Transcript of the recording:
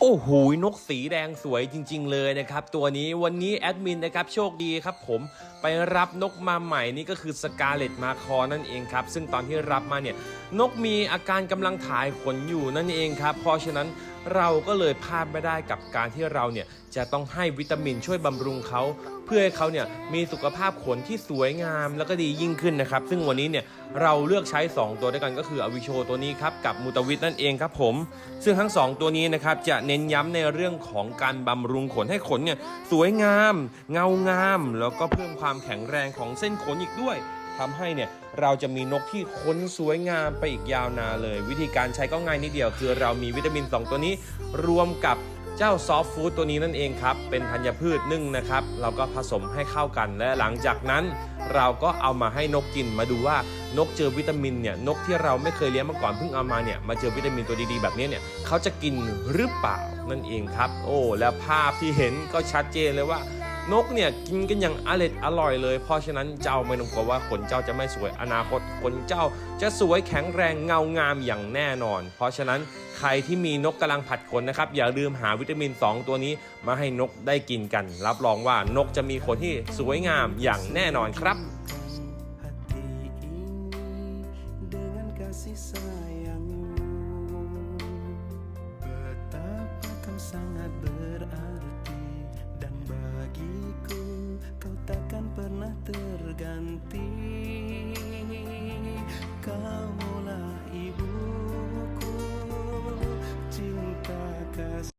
โอ้โหนกสีแดงสวยจริง ๆ เลยนะครับ ตัวนี้วันนี้แอดมินนะครับโชคดีครับผมไปรับนกมาใหม่นี่ก็คือสกาเลตมาคอนั่นเองครับ ซึ่งตอนที่รับมาเนี่ยนกมีอาการกำลังถ่ายขนอยู่นั่นเองครับ เพราะฉะนั้นเราก็เลยพลาดไม่ได้กับการที่เราเนี่ยจะต้องให้วิตามินช่วยบำรุงเขา เพื่อให้เขาเนี่ยมีสุขภาพขนที่สวยงามแล้วก็ดียิ่งขึ้นนะครับ ซึ่งวันนี้เนี่ยเราเลือกใช้ 2 ตัวด้วยกันก็คืออวิโชตัวนี้ครับกับมูตวิทนั่นเองครับผม ซึ่งทั้ง 2 ตัวนี้นะครับจะเน้นย้ำในเรื่องของการบำรุงขนให้ขนเนี่ยสวยงาม เงางาม แล้วก็เพิ่มความแข็งแรงของเส้นขนอีกด้วยทำให้เนี่ยเราจะมีนกที่ขนสวยงามไปอีกยาวนานเลย วิธีการใช้ก็ง่ายนิดเดียว คือเรามีวิตามิน 2 ตัวนี้รวมกับเจ้าซอฟต์ฟู้ดตัวนี้นั่นเองครับ เป็นธัญพืชนึ่งนะครับ เราก็ผสมให้เข้ากันและหลังจากนั้น เราก็เอามาให้นกกินมาดูว่า นกเจอวิตามินเนี่ยนกที่เราไม่เคยเลี้ยงมาก่อนเพิ่งเอามาเนี่ยมาเจอวิตามินตัวดีๆแบบนี้เนี่ยเขาจะกินหรือเปล่านั่นเองครับ โอ้แล้วภาพที่เห็นก็ชัดเจนเลยว่านกเนี่ยกินกันอย่างอร่อยอร่อยเลย เพราะฉะนั้นเจ้าไม่ต้องกลัวว่าขนเจ้าจะไม่สวยอนาคตขนเจ้าจะสวยแข็งแรงเงางามอย่างแน่นอน เพราะฉะนั้นใครที่มีนกกำลังผัดขนนะครับ อย่าลืมหาวิตามิน 2 ตัวนี้มาให้นกได้กินกัน รับรองว่านกจะมีขนที่สวยงามอย่างแน่นอนครับ kasih sayangmu. Betapa kau sangat berarti Dan bagiku kau takkan pernah terganti